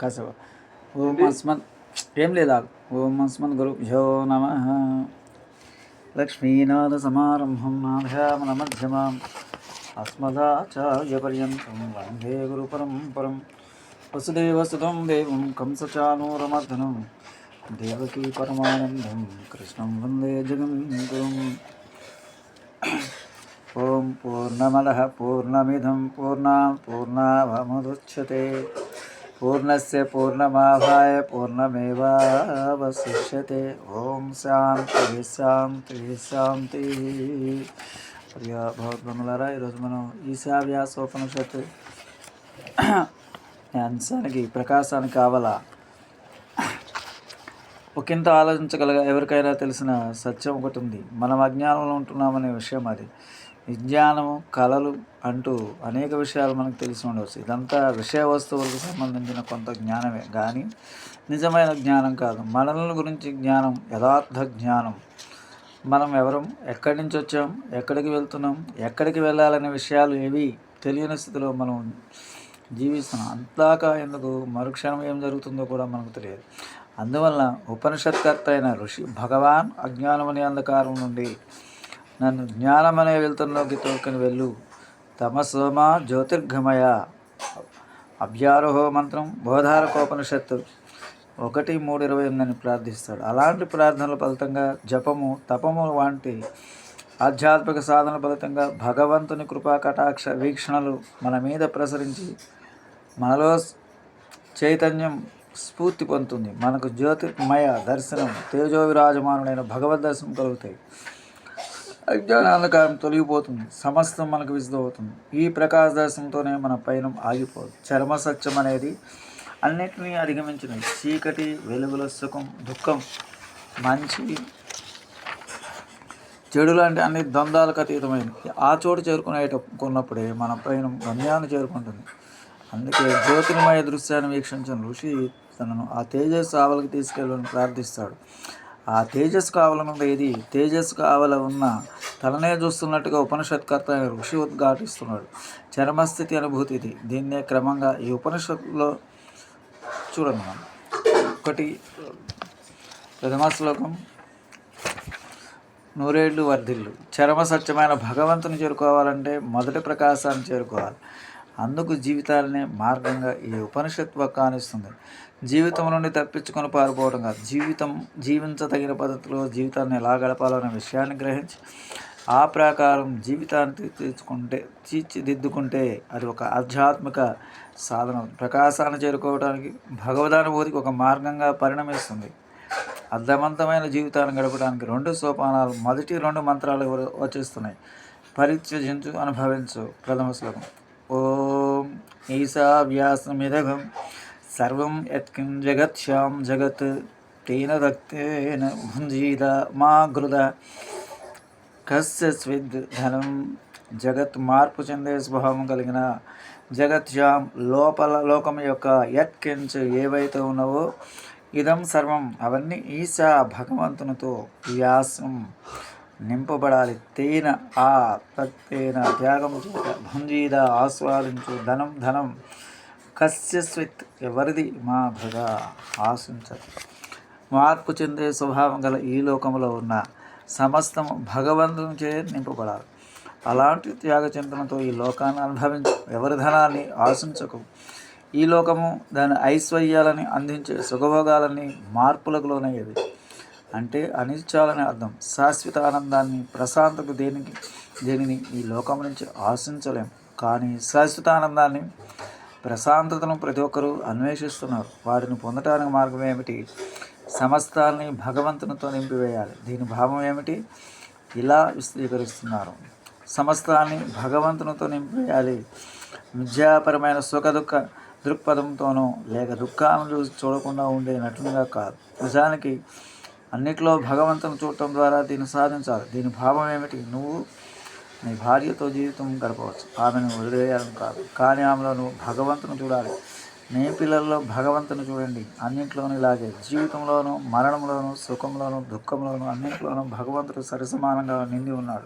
కాసేపు ఓం అస్మత్ ఏం లేదా ఓం అస్మత్ గురుభ్యో నమ లక్ష్మీనాథ సమారంభం నాథ్యామన మధ్యమాం అస్మదాచార్యపర్యంతం వందే గురు పరంపరం వసుదేవసుతం దేవం కంసచానూరమర్దనం దేవకీ పరమానందం కృష్ణం వందే జగం గురుం ఓం పూర్ణమదః పూర్ణమిదం పూర్ణా పూర్ణావముదుచ్యతే పూర్ణస్య పూర్ణమాదాయ పూర్ణమేవావశిష్యతే ఓం శాంతి శాంతి శాంతి ప్రియ భగవద్బంధులారా ఈరోజు మనం ఈశావ్యాసోపనిషత్తు అంశానికి ప్రకాశానికి కావాలా? ఒకంత ఆలోచించగలగా ఎవరికైనా తెలిసిన సత్యం ఒకటి ఉంది. మనం అజ్ఞానంలో ఉంటున్నామనే విషయం అది. విజ్ఞానము కళలు అంటూ అనేక విషయాలు మనకు తెలిసి ఉండవచ్చు. ఇదంతా విషయ వస్తువులకు సంబంధించిన కొంత జ్ఞానమే. కానీ నిజమైన జ్ఞానం కాదు. మనల్ని గురించి జ్ఞానం యథార్థ జ్ఞానం. మనం ఎవరం? ఎక్కడి నుంచి వచ్చాం? ఎక్కడికి వెళ్తున్నాం? ఎక్కడికి వెళ్ళాలనే విషయాలు ఏవి తెలియని స్థితిలో మనం జీవిస్తున్నాం. అంతాక ఎందుకు? మరుక్షణం ఏం జరుగుతుందో కూడా మనకు తెలియదు. అందువల్ల ఉపనిషత్కర్త అయిన ఋషి భగవాన్ అజ్ఞానమనే అంధకారం నుండి నన్ను జ్ఞానమనే వెళ్తున్నలోకి తోకని వెళ్ళు. తమసోమ జ్యోతిర్ఘమయ. అభ్యారోహో మంత్రం బోధారకోపనిషత్తు. ఒకటి మూడు ఇరవై ఎనిమిదిని ప్రార్థిస్తాడు. అలాంటి ప్రార్థనల ఫలితంగా జపము తపము వంటి ఆధ్యాత్మిక సాధన ఫలితంగా భగవంతుని కృపా కటాక్ష వీక్షణలు మన మీద ప్రసరించి మనలో చైతన్యం స్ఫూర్తి పొందుతుంది. మనకు జ్యోతిర్మయ దర్శనం తేజో విరాజమానుడైన భగవద్ దర్శనం కలుగుతాయి. అజ్ఞానాంధకారం తొలగిపోతుంది. సమస్తం మనకు విసిదవుతుంది ఈ ప్రకాశ దర్శనంతోనే మన పయనం ఆగిపోదు. చర్మ సత్యం అనేది అన్నిటినీ అధిగమించిన చీకటి వెలుగుల సుఖం దుఃఖం మంచి చెడు లాంటి అన్ని ద్వంద్వాలకు అతీతమైనది. ఆ చోటు చేరుకునేటప్పుకున్నప్పుడే మన పైన గమ్యాన్ని చేరుకుంటుంది. అందుకే జ్యోతిర్మయ దృశ్యాన్ని వీక్షించిన ఋషి తనను ఆ తేజస్సు ఆవలకు తీసుకెళ్ళని ప్రార్థిస్తాడు. ఆ తేజస్సు కావాలన్నది ఏది తేజస్సు కావల ఉన్న తలనే చూస్తున్నట్టుగా ఉపనిషత్కర్త అయిన ఋషి ఉద్ఘాటిస్తున్నాడు. చర్మస్థితి అనుభూతి ఇది. దీన్నే క్రమంగా ఈ ఉపనిషత్తులో చూడండి మనం. ఒకటి ప్రథమ శ్లోకం నూరేళ్ళు వర్ధిల్లు. చరమ సత్యమైన భగవంతుని చేరుకోవాలంటే మొదటి ప్రకాశాన్ని చేరుకోవాలి. అందుకు జీవితాలనే మార్గంగా ఈ ఉపనిషత్ కానిస్తుంది జీవితం నుండి తప్పించుకొని పారిపోవడం కాదు. జీవితం జీవించదగిన పద్ధతిలో జీవితాన్ని ఎలా గడపాలనే విషయాన్ని గ్రహించి ఆ ప్రకారం జీవితాన్ని తీర్చుకుంటే తీర్చిదిద్దుకుంటే అది ఒక ఆధ్యాత్మిక సాధన. ప్రకాశాన్ని చేరుకోవడానికి భగవదానుభూతికి ఒక మార్గంగా పరిణమిస్తుంది. అర్థవంతమైన జీవితాన్ని గడపడానికి రెండు సోపానాలు మొదటి రెండు మంత్రాలు వచ్చేస్తున్నాయి పరిత్యజించు అనుభవించు. ప్రథమ శ్లోకం. ఓం ఈశావ్యాసమిదగం సర్వం యత్కిం జగత్యాం జగత్ తేన రక్తేన భుంజీద మా గృద కస్య స్విద్ ధనం జగత్ మార్పు చెందే స్వభావం కలిగిన జగత్యాం లోపల లోకం యొక్క యత్కించ్ ఏవైతే ఉన్నావో ఇదం సర్వం అవన్నీ ఈశా భగవంతునితో వ్యాసం నింపబడాలి. తేన ఆ తత్తేన త్యాగము చేత భంజీద ఆస్వాదించు ధనం ధనం. కస్యస్విత్ ఎవరిది? మా భగ ఆశించదు. మార్పు చెందే స్వభావం గల ఈ లోకంలో ఉన్న సమస్తం భగవంతునిచే నింపబడాలి. అలాంటి త్యాగ చింతనతో ఈ లోకాన్ని అనుభవించు. ఎవరి ధనాన్ని ఆశించకు. ఈ లోకము దాని ఐశ్వర్యాలని అందించే సుఖభోగాలని మార్పులకు లోనయ్యేది. అంటే అనిత్యాలని అర్థం. శాశ్వత ఆనందాన్ని ప్రశాంతత దేనికి దేనిని ఈ లోకం నుంచి ఆశించలేం. కానీ శాశ్వత ఆనందాన్ని ప్రశాంతతను ప్రతి ఒక్కరూ అన్వేషిస్తున్నారు. వాటిని పొందటానికి మార్గం ఏమిటి? సమస్తాన్ని భగవంతునితో నింపివేయాలి. దీని భావం ఏమిటి? ఇలా విశదీకరిస్తున్నారు. సమస్తాన్ని భగవంతునితో నింపివేయాలి. విద్యాపరమైన సుఖ దుఃఖ దృక్పథంతోనూ లేక దుఃఖాలను చూసి చూడకుండా ఉండే నటునిగా కాదు. నిజానికి అన్నిట్లో భగవంతుని చూడటం ద్వారా దీన్ని సాధించాలి. దీని భావం ఏమిటి? నువ్వు నీ భార్యతో జీవితం గడపవచ్చు. ఆమెను వదిలేయాలని కాదు. కానీ ఆమెలో నువ్వు భగవంతుని చూడాలి. నీ పిల్లల్లో భగవంతుని చూడండి. అన్నింటిలోనూ ఇలాగే. జీవితంలోనూ మరణంలోనూ సుఖంలోనూ దుఃఖంలోనూ అన్నింటిలోనూ భగవంతుడు సరిసమానంగా నిండి ఉన్నాడు.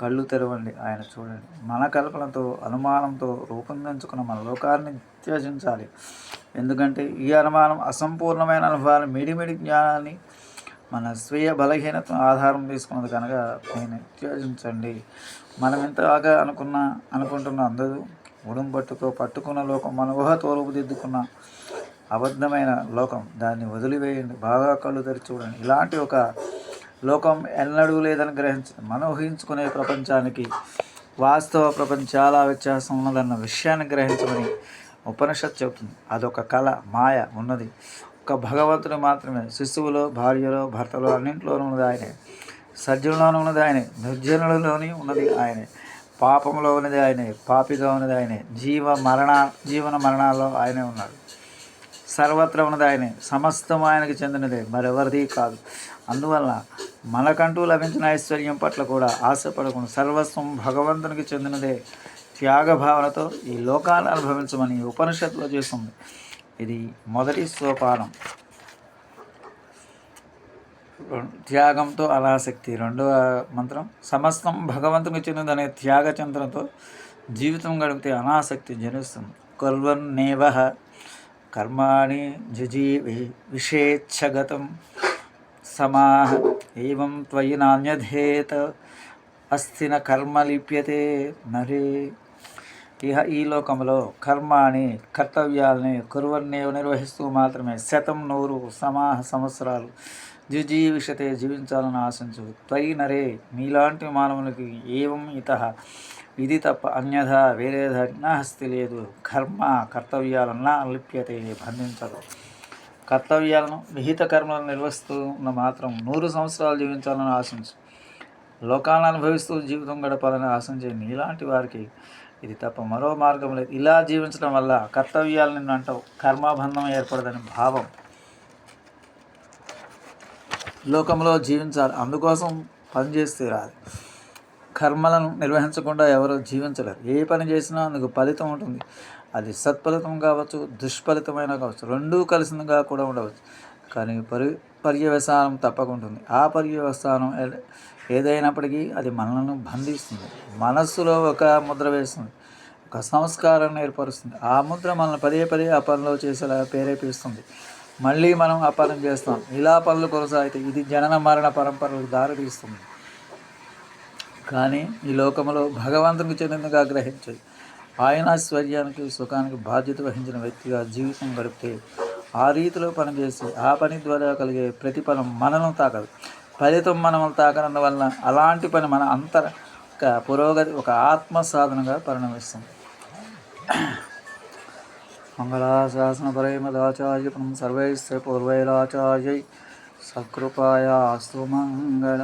కళ్ళు తెరవండి. ఆయన చూడండి. మన కల్పనతో అనుమానంతో రూపొందించుకున్న మన లోకాన్ని త్యజించాలి. ఎందుకంటే ఈ అనుమానం అసంపూర్ణమైన అనుభవాలు మిడిమిడి జ్ఞానాన్ని మన స్వీయ బలహీనతను ఆధారం తీసుకున్నది కనుక దీన్ని త్యజించండి. మనం ఇంతగా అనుకున్న అనుకుంటున్న అందదు ఉడుం పట్టుకో పట్టుకున్న లోకం మన ఊహ తోలుపుదిద్దుకున్న అబద్ధమైన లోకం దాన్ని వదిలివేయండి. బాగా కళ్ళు తెరిచి చూడండి. ఇలాంటి ఒక లోకం ఎన్నడూ లేదని గ్రహించండి. మనం ఊహించుకునే ప్రపంచానికి వాస్తవ ప్రపంచం చాలా వ్యత్యాసం ఉన్నదన్న విషయాన్ని గ్రహించమని ఉపనిషత్ చెబుతుంది. అదొక కళ మాయ ఉన్నది. ఒక భగవంతుడు మాత్రమే. శిశువులో భార్యలో భర్తలో అన్నింటిలోనూ ఉన్నది ఆయనే. సజ్జనులోనూ ఉన్నది ఆయనే. నిర్జనులలోని ఉన్నది ఆయనే. పాపంలో ఉన్నది ఆయనే. పాపిగా ఉన్నది ఆయనే. జీవ మరణ జీవన మరణాల్లో ఆయనే ఉన్నాడు. సర్వత్రా ఉన్నది ఆయనే. సమస్తం ఆయనకి చెందినదే. మరెవరిది కాదు. అందువల్ల మనకంటూ లభించిన ఐశ్వర్యం పట్ల కూడా ఆశపడకుండా సర్వస్వం భగవంతునికి చెందినదే. త్యాగ భావనతో ఈ లోకాన్ని అనుభవించమని ఉపనిషత్తులో చేస్తుంది. ఇది మొదటి సోపానం త్యాగంతో అనాసక్తి. రెండవ మంత్రం సమస్తం భగవంతునికి చెందిందనే త్యాగ చంద్రంతో జీవితం గడిపితే అనాసక్తి జనిస్తుంది. కొల్వన్నేవ కర్మాణి జజీవి విషేచ్ఛగతం సమాహ ఏం త్వయి నాణ్యధేత అస్థిన కర్మ లిప్యతే నరే ఇహ ఈ లోకంలో కర్మాని కర్తవ్యాలని కురువన్నేవ నిర్వహిస్తూ మాత్రమే శతం నూరు సమాహ సంవత్సరాలు ద్విజీవిషతే జీవించాలని ఆశించు. త్వయి నరే మీలాంటి మానవులకి ఏవం ఇత? ఇది తప్ప అన్యథ వేరే హస్తి లేదు. కర్మ కర్తవ్యాలన్నా లిప్యతే బంధించదు. కర్తవ్యాలను విహిత కర్మలను నిర్వహిస్తూ ఉన్న మాత్రం నూరు సంవత్సరాలు జీవించాలని ఆశించు. లోకాలను అనుభవిస్తూ జీవితం గడపాలని ఆశించే నీలాంటి వారికి ఇది తప్ప మరో మార్గం లేదు. ఇలా జీవించడం వల్ల కర్తవ్యాలు నిన్ను అంటావు. కర్మబంధం ఏర్పడదని భావం. లోకంలో జీవించాలి. అందుకోసం పని చేస్తే రాదు. కర్మలను నిర్వహించకుండా ఎవరు జీవించలేరు. ఏ పని చేసినా అందుకు ఫలితం ఉంటుంది. అది సత్ఫలితం కావచ్చు దుష్ఫలితమైన కావచ్చు. రెండూ కలిసిందిగా కూడా ఉండవచ్చు. కానీ పరి పర్యవసానం తప్పకుండా ఆ పర్యవసానం ఏదైనప్పటికీ అది మనలను బంధిస్తుంది. మనస్సులో ఒక ముద్ర వేస్తుంది. ఒక సంస్కారాన్ని ఏర్పరుస్తుంది. ఆ ముద్ర మనల్ని పదే పదే ఆ పనిలో చేసేలా ప్రేరేపిస్తుంది. మళ్ళీ మనం ఆ పనులు చేస్తాం. ఇలా పనులు కొనసాగితే ఇది జనన మరణ పరంపరలకు దారితీస్తుంది. కానీ ఈ లోకంలో భగవంతునికి చెందినగా గ్రహించదు. ఆయన ఐశ్వర్యానికి సుఖానికి బాధ్యత వహించిన వ్యక్తిగా జీవితం గడిపితే ఆ రీతిలో పనిచేసి ఆ పని ద్వారా కలిగే ప్రతిఫలం మనను తాకదు. ఫలితం మనల్ని తాకడం వలన అలాంటి పని మన అంతర ఒక పురోగతి ఒక ఆత్మ సాధనగా పరిణమిస్తుంది. మంగళాశాసన పరమదాచార్య సర్వైశ్చ పూర్వైరాచార్యై సకృపాయాస్తు మంగళ